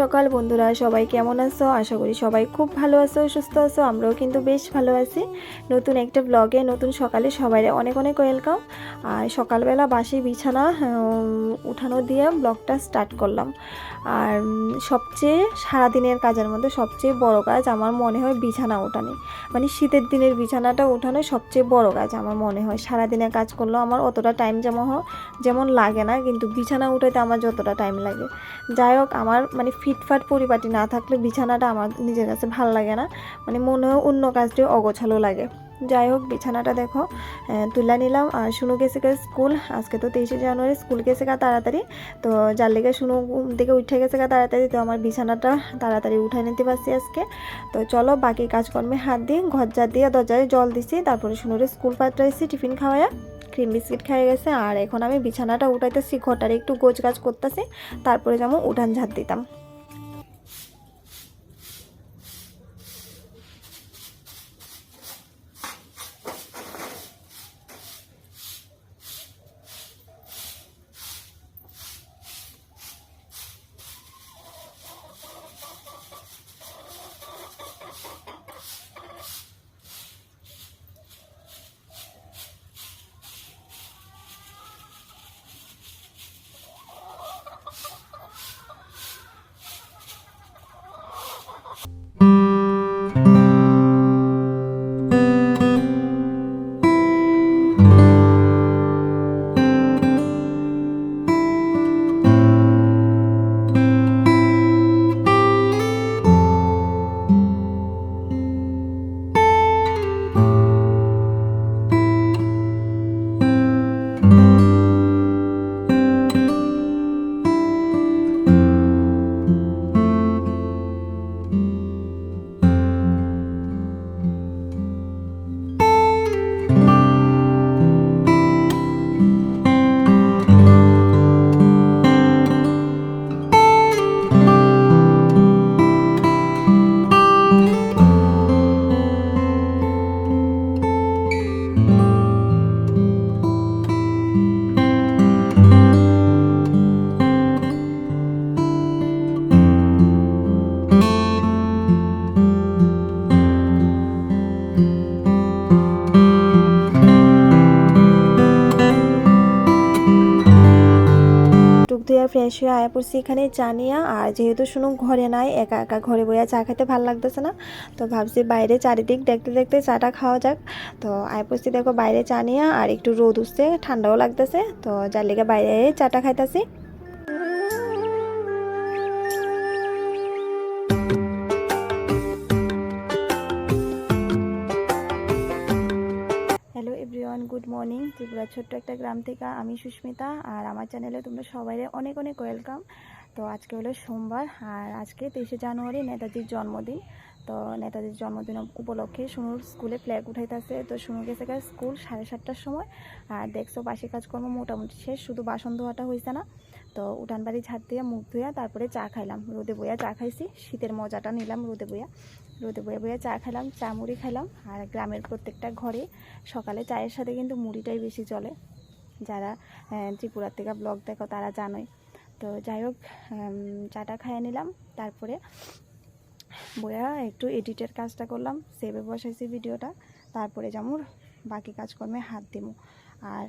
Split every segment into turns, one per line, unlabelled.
সকাল, বন্ধুরা। সবাই কেমন আছো? আশা করি সবাই খুব ভালো আছো, সুস্থ আছো। আমরাও কিন্তু বেশ ভালো আছি। নতুন একটা ব্লগে নতুন সকালে সবাই অনেক অনেক ওয়েলকাম আর সকালবেলা বাসি বিছানা উঠানো দিয়ে ব্লগটা স্টার্ট করলাম। আর সবচেয়ে সারাদিনের কাজের মধ্যে সবচেয়ে বড় কাজ আমার মনে হয় বিছানা উঠানি মানে শীতের দিনের বিছানাটা উঠানো সবচেয়ে বড় কাজ আমার মনে হয়। সারাদিনের কাজ করলেও আমার অতটা টাইম যেমন যেমন লাগে না। কিন্তু বিছানা উঠাইতে আমার যতটা টাইম লাগে। যাই হোক, আমার মানে ফিটফাট পরিপাটি না থাকলে বিছানাটা আমার নিজের কাছে ভালো লাগে না। মানে মনে হয় অন্য কাজটি অগোছালো লাগে। যাই হোক, বিছানাটা দেখো তুলে নিলাম। আর শুনু গেছে স্কুল। আজকে তো তেইশে জানুয়ারি, স্কুল গেছে গা তাড়াতাড়ি। তো যার লেগে শুনু থেকে উঠে গেছে গা তাড়াতাড়ি। তো আমার বিছানাটা তাড়াতাড়ি উঠাই নিতে পারছি আজকে। তো চলো, বাকি কাজকর্মে হাত দিই ঘর যা দিয়ে দরজায় জল দিছি। তারপরে শুনুরে স্কুল পাঠাইছি টিফিন খাওয়ায়া। ক্রিম বিস্কিট খেয়ে গেছে। আর এখন আমি বিছানাটা উঠাইতেছি, ঘরটারে একটু গোছ গাছ করতেছি। তারপরে যেমন উঠান ঝাড় দিতাম। টুক ফ্রেশ হয়ে আয়া পড়ছি এখানে, চা আর যেহেতু শুনুন ঘরে নাই, একা একা ঘরে বইয়া চা খেতে ভালো লাগতেছে না, তো ভাবছি বাইরে চারিদিক দেখতে দেখতে চাটা খাওয়া যাক। তো আয়া পড়ছি দেখো বাইরে চা আর একটু রোদ উঠছে, ঠান্ডাও লাগতেছে, তো যার লিগে বাইরে চাটা খাইতাছি। গুড মর্নিং ত্রিপুরা ছোট্ট একটা গ্রাম থেকে আমি সুস্মিতা আর আমার চ্যানেলে তোমরা সবাই অনেক অনেক ওয়েলকাম তো আজকে হলো সোমবার আর আজকে তেইশে জানুয়ারি নেতাজির জন্মদিন। তো নেতাজির জন্মদিন উপলক্ষে সুনুর স্কুলে ফ্ল্যাগ উঠাইতেছে। তো সোনু গেছে স্কুল সাড়ে সাতটার সময়। আর দেখছ বাসি কাজকর্ম মোটামুটি শেষ, শুধু বাসন ধোয়াটা হয়েছে না। তো উঠান বাড়ি ঝাড় দিয়ে মুখ ধুয়া তারপরে চা খাইলাম। রোদে বইয়া চা খাইছি, শীতের মজাটা নিলাম রোদে বইয়া। রোদে বইয়া বইয়া চা খেলাম চা মুড়ি খাইলাম আর গ্রামের প্রত্যেকটা ঘরে সকালে চায়ের সাথে কিন্তু মুড়িটাই বেশি চলে। যারা ত্রিপুরার থেকে ব্লগ দেখো তারা জানোই। তো যাই হোক চাটা খাইয়ে নিলাম, তারপরে বইয়া একটু এডিটের কাজটা করলাম, সেভে বসাইছি ভিডিওটা, তারপরে যেমন বাকি কাজকর্মে হাত দিব আর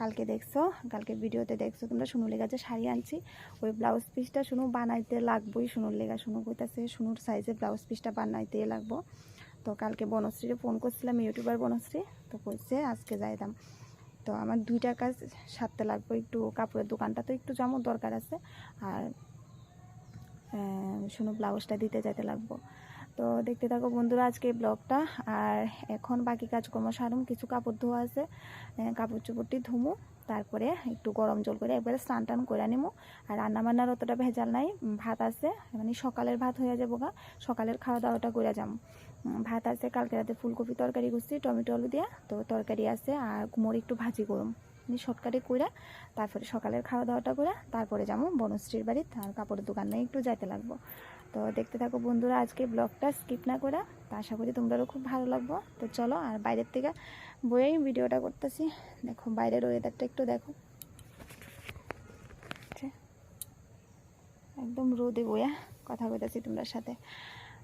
কালকে দেখছ, কালকে ভিডিওতে দেখছ, তোমরা শুনুর লেগা যে শাড়ি আনছি, ওই ব্লাউজ পিসটা শুনু বানাইতে লাগবোই শুনুর লেগা। শুনু কইতাছে শুনুর সাইজে ব্লাউজ পিসটা বানাইতে লাগবো। তো কালকে বনশ্রীরে ফোন করছিলাম, ইউটিউবার বনশ্রী, তো কইছে আজকে যাইতাম। তো আমার দুইটা কাজ সারতে লাগবো, একটু কাপড়ের দোকানটা তো একটু যেমন দরকার আছে, আর শুনো ব্লাউজটা দিতে যাইতে লাগবো। তো দেখতে থাকো বন্ধুরা আজকে এই ব্লগটা। আর এখন বাকি কাজকর্ম সারুম, কিছু কাপড় ধোয়া আছে কাপড় চোপড়টি ধুমু, তারপরে একটু গরম জল করে একবারে স্নান টান করে নিমু। আর রান্না বান্নার অতটা ভেজাল নাই ভাত আছে মানে সকালের ভাত হয়ে যাব গা, সকালের খাওয়া দাওয়াটা করে যাম। ভাত আছে, কালকে রাতে ফুলকপি তরকারি করছি, টমেটো আলু দিয়া, তো তরকারি আছে, আর কুমোর একটু ভাজি করুম। মানে শর্টকাটে কইরা, তারপরে সকালের খাওয়া দাওয়াটা করে তারপরে যাব বনশ্রীর বাড়ি আর কাপড়ের দোকানে একটু যাইতে লাগবো। তো দেখতে থাকো বন্ধুরা আজকে ব্লগটা স্কিপ না করে, তা আশা করি তোমরাও খুব ভালো লাগবো। তো চলো, আর বাইরের থেকে বইয়েই ভিডিওটা করতেছি। দেখো, বাইরের ওয়েদারটা একটু দেখো। একদম রোদে বইয়া কথা কইতাছি তোমরা সাথে।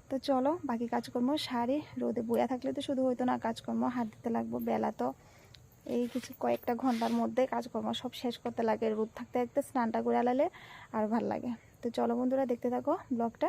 তো চলো, বাকি কাজকর্ম সারি। রোদে বইয়া থাকলে তো শুধু হইতো না, কাজকর্ম হাত দিতে লাগবো, বেলা তো। এই কিছু কয়েকটা ঘণ্টার মধ্যে কাজকর্ম সব শেষ করতে লাগে, রোদ থাকতে থাকতে স্নানটা করে আলালে আর ভালো লাগে। তো চলো বন্ধুরা দেখতে থাকো ব্লগটা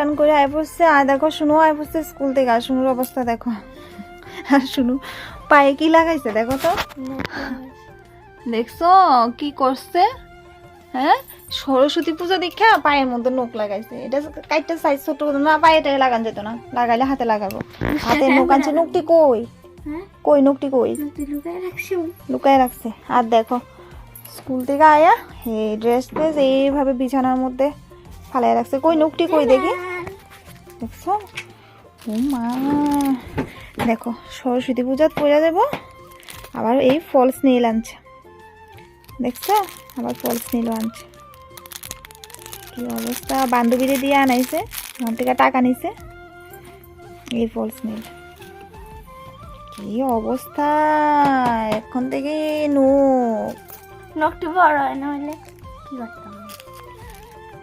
টান করে আয় পড়ছে আর দেখো শুনো আয় পড়ছে স্কুল থেকে। আর শুনুর অবস্থা দেখো। আর শুনু পায়ে কি লাগাইছে দেখো তো। দেখছ কি করছে? হ্যাঁ? সরস্বতী পুজো দেখা পায়ের মধ্যে নোক লাগাইছে। এটা কাইটটা সাইজ ছোট না পায়েটাই লাগান যেত না। লাগাইলে হাতে লাগাবো। হাতে নোক আনছে নোকটি কই?
হ্যাঁ?
কই নোকটি কই?
লুকায় রাখছি
লুকায় রাখছে। আর দেখো স্কুল থেকে আয়া এই ড্রেস ট্রেস এইভাবে বিছানার মধ্যে ফালাই রাখছে। কই নোকটি কই দেখি? দেখছ? মা। দেখো, সরস্বতী পূজাত পূজা দেব, আবার এই ফলস নীল আনছে। দেখছ? আবার ফলস নীল আনছে। কি অবস্থা? বান্ধবীরে দিয়ে আনাইছে, ওখান থেকে টাকা নিছে। এই ফলস নীল কি অবস্থা? এখন থেকে নোক
নখটি বড় হয় না হলে? কি করতাম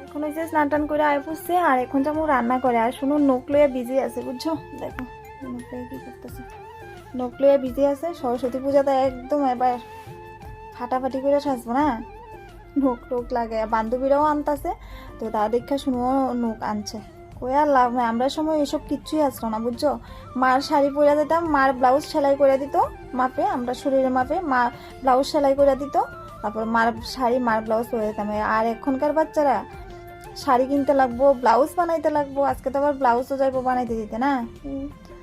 এখন যে স্নান টান করে আয় পড়ছে, আর এখন যেমন রান্না করে। আর শুনুন নোক লইয়া বিজি আছে, বুঝছ? দেখো কি করতেছে? নোক লইয়া বিজি আছে, সরস্বতী পূজাতে একদম এবার ফাটাফাটি করে সাজবো না? নোক টোক লাগে। বান্ধবীরাও আনতাছে, তো তা দেখা শুনো নোক আনছে। কই আর লাভ নাই, আমরা সময় এসব কিচ্ছুই আসলো না, বুঝছ? মার শাড়ি পরে দিতাম, মার ব্লাউজ সেলাই করে দিত মাপে, আমরা শরীরের মাপে, মা ব্লাউজ সেলাই করে দিত, তারপর মার শাড়ি, মার ব্লাউজ পরে দিতাম। আর এখনকার বাচ্চারা শাড়ি কিনতে লাগবো ব্লাউজ বানাইতে লাগবো আজকে তো আবার ব্লাউজও যাইবো বানাইতে দিতে না?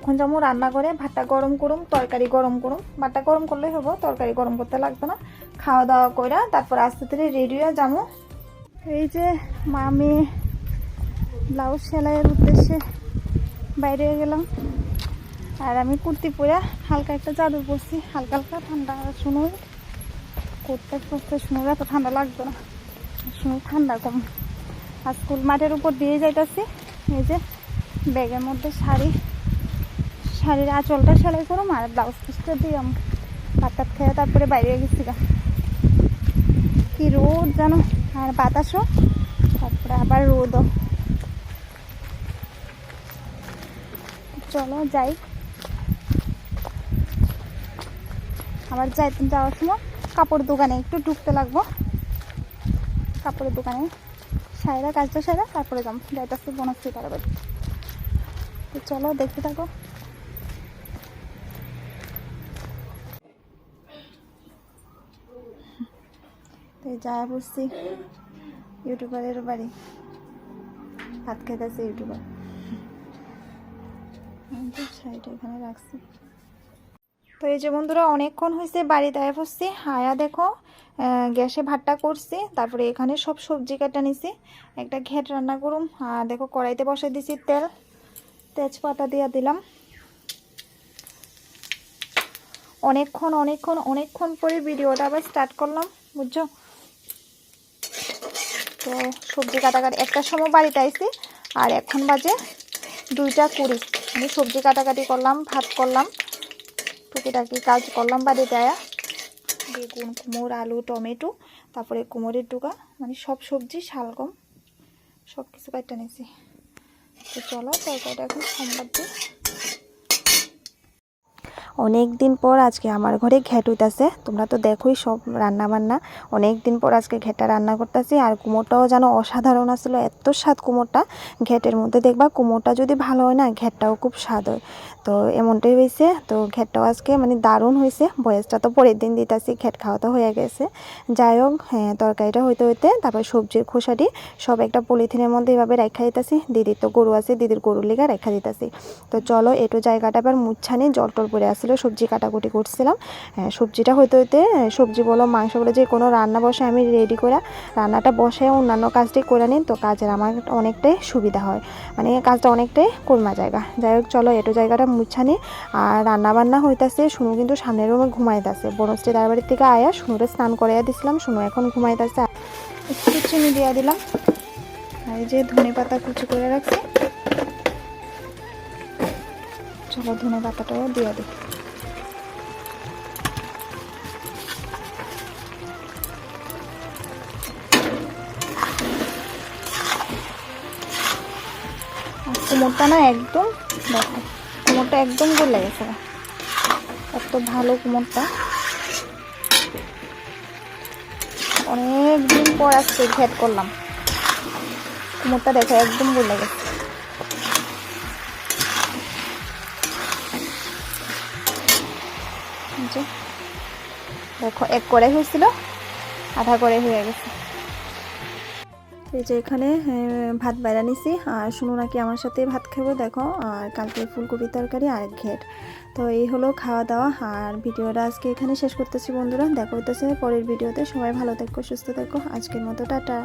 এখন যেমন রান্না করে ভাতটা গরম করুম তরকারি গরম করুম। ভাতটা গরম করলেই হব তরকারি গরম করতে লাগবে না। খাওয়া দাওয়া কইরা তারপর আস্তে ধীরে রেডি হয়ে যাব। এই যে মামি ব্লাউজ সেলাইয়ের উদ্দেশ্যে বাইরে গেলাম। আর আমি কুর্তি পরে হালকা একটা চাদর পরছি হালকা হালকা ঠান্ডা শুনুই। করতে করতে শুনুর এত ঠান্ডা লাগবে না। শুনুর ঠান্ডা কম। স্কুল মাঠের উপর দিয়ে যাইতাছি। এই যে ব্যাগের মধ্যে শাড়ি, শাড়ির আঁচলটা সেলাই করুম আর ব্লাউজ পিসটা দিলাম ভাত খেয়ে তারপরে বাইরে গেছি গা কি রোদ জানো? আর বাতাসও। তারপরে আবার রোদও। চলো যাই। আবার যাই যাওয়ার সময় কাপড় দোকানে একটু ঢুকতে লাগবো। কাপড়ের দোকানে সাইরা, কাজটা সাইরা, তারপরে যাম যাইতেছি বনশ্রী তার বাড়ি তো চলো, দেখতে থাকো। যা বসছি, ইউটিউবারের বাড়ি। ভাত খেতেছে ইউটিউবার। শাড়িটা এখানে রাখছি। তো এই যে বন্ধুরা, অনেকক্ষণ হয়েছে বাড়িতে বসছি। হায়া দেখো গ্যাসে ভাতটা করছি, তারপরে এখানে সব সবজি কাটা নিছি। একটা ঘেট রান্না করুম। আর দেখো, কড়াইতে বসে দিছি তেল। তেজপাতা দিয়ে দিলাম। অনেকক্ষণ অনেকক্ষণ অনেকক্ষণ পরে ভিডিওটা আবার স্টার্ট করলাম, বুঝছ? তো সবজি কাটাকাটি একটার সময় বাড়িতে আইছি, আর এখন বাজে দুইটা কুড়ি। আমি সবজি কাটাকাটি করলাম, ভাত করলাম। টুকিটাকি কাজ করলাম বাড়িতে আয়া বেগুন কুমোর, আলু, টমেটো, তারপরে কুমোরের টুকা মানে সব সবজি, শালগম সব কিছু কাটতে নিয়েছি তো চলো, তরকারিটা এখন সোমবার দিই অনেক দিন পর আজকে আমার ঘরে ঘ্যাট হইতাছে। তোমরা তো দেখোই সব রান্না বান্না অনেক দিন পর আজকে ঘেটা রান্না করতেছি আর কুমোরটাও যেন অসাধারণ আসলো এত স্বাদ কুমোরটা। ঘেটের মধ্যে দেখবা কুমোরটা যদি ভালো হয় না ঘেটটাও খুব স্বাদ হয়। তো এমনটাই হয়েছে তো ঘেটটাও আজকে মানে দারুণ হয়েছে বয়সটা তো পরের দিন দিতেছি ঘেট খাওয়া তো হয়ে গেছে। যাই হোক হ্যাঁ তরকারিটা হইতে হইতে তারপর সবজির খোসাটি সব একটা পলিথিনের মধ্যে এভাবে রেখা দিতেছি। দিদির তো গরু আছে, দিদির গরুর লেগা রেখা দিতেছি। তো চলো, এটু জায়গাটা এবার মুচ্ছানি জল টল পড়ে আছে। আসছিল সবজি কাটাকুটি করছিলাম। হ্যাঁ, সবজিটা হইতে হইতে সবজি বলো মাংস বলো যে কোনো রান্না বসে আমি রেডি করে রান্নাটা বসে অন্যান্য কাজটি করে নিই তো কাজের আমার অনেকটাই সুবিধা হয়। মানে কাজটা অনেকটাই কর্মা জায়গা। যাই হোক চলো এটো জায়গাটা মুছানি আর রান্না বান্না হইতাছে শুনু কিন্তু সামনের রুমে ঘুমাইতেছে। বনশ্রী তার বাড়ির থেকে আয়া শুনুরে স্নান করাইয়া দিছিলাম শুনু এখন ঘুমাইতেছে। একটু চিনি দিয়া দিলাম। আর এই যে ধনে পাতা কুচি করে রাখছি। চলো ধনে পাতাটাও দিয়ে দিই। কোমরটা না একদম, দেখো, কোমরটা একদম গলে গেছে। এত ভালো কোমরটা। অনেক দিন পর আজকে ঘেট করলাম। কোমরটা দেখো, একদম গলে গেছে। দেখো, এক করে হয়েছিল, আধা করে হয়ে গেছে। এই যে এখানে ভাত বাইরা নিছি। আর শুনো নাকি আমার সাথে ভাত খাব, দেখো। আর কালকে ফুলকপি তরকারি আর ঘেট। তো এই হলো খাওয়া দাওয়া। আর ভিডিওটা আজকে এখানে শেষ করতেছি বন্ধুরা। দেখা হইতেছে পরের ভিডিওতে। সবাই ভালো থেকো, সুস্থ থেকো। আজকের মতো, টাটা।